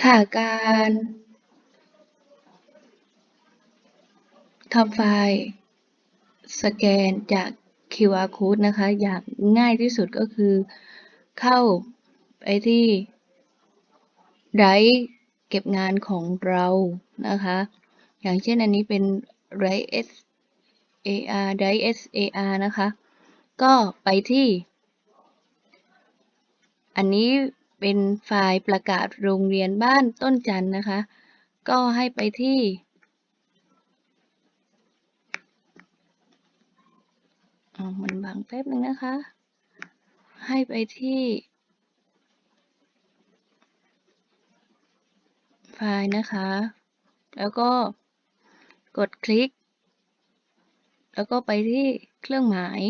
ค่ะการทำไฟล์สแกนจาก QR code นะคะ อย่างง่ายที่สุดก็คือเข้าไปที่ไดรฟ์เก็บงานของเรานะคะ อย่างเช่นอันนี้เป็นไรฟ์ SAR ไดรฟ์ SAR นะคะ ก็ไปที่ อันนี้ เป็นไฟล์ประกาศโรงเรียนบ้านต้นจันนะคะ ก็ให้ไปที่ มันบังแป๊บนึงนะคะ ให้ไปที่ ไฟล์นะคะ แล้วก็กดคลิก แล้วก็ไปที่เครื่องหมาย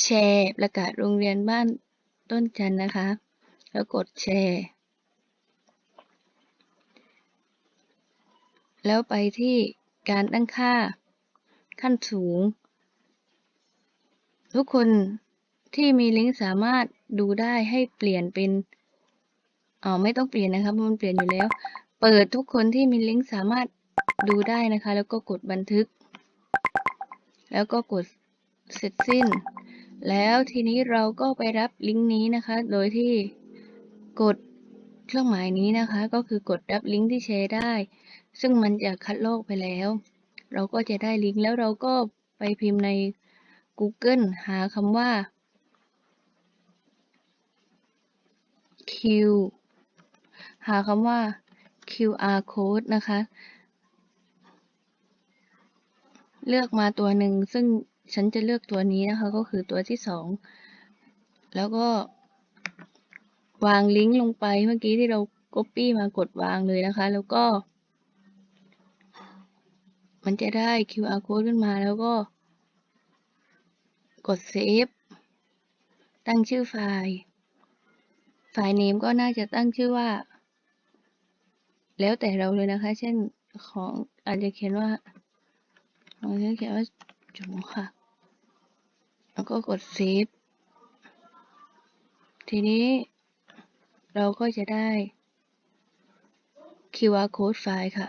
แชร์ประกาศโรงเรียนบ้านต้นจันนะคะ แล้วกดแชร์ แล้วไปที่การตั้งค่าขั้นสูง ทุกคนที่มีลิงก์สามารถดูได้ให้เปลี่ยนเป็นอ๋อไม่ต้องเปลี่ยนนะคราะมันเปลี่ยนอยู่แล้ว เปิดทุกคนที่มีลิงก์สามารถดูได้นะคะ แล้วก็กดบันทึก แล้วก็กดเสร็จสิ้น แล้วทีนี้เราก็ไปรับลิงก์นี้นะคะ โดยที่กดเครื่องหมายนี้นะคะ ก็คือกดรับลิงก์ที่แชร์ได้ ซึ่งมันจะคัดลอกไปแล้ว เราก็จะได้ลิงก์แล้วเราก็ไปพิมพ์ใน Google หาคำว่า Q หาคำว่า QR code นะคะ เลือกมาตัวหนึ่งซึ่ง ฉันจะเลือกตัวนี้นะคะ ก็คือตัวที่สอง แล้วก็ วางลิงก์ลงไปเมื่อกี้ที่เรา Copy มากดวางเลยนะคะ แล้วก็ มันจะได้ QR code ขึ้นมาแล้วก็ กดเซฟตั้งชื่อไฟล์ ไฟล์ name ก็น่าจะตั้งชื่อว่า แล้วแต่เราเลยนะคะ เช่นของอาจจะเขียนว่าองฉันเขียนว่าจุ๋มค่ะ แล้วก็กดเซฟ ทีนี้เราก็จะได้ QR code ไฟล์ค่ะ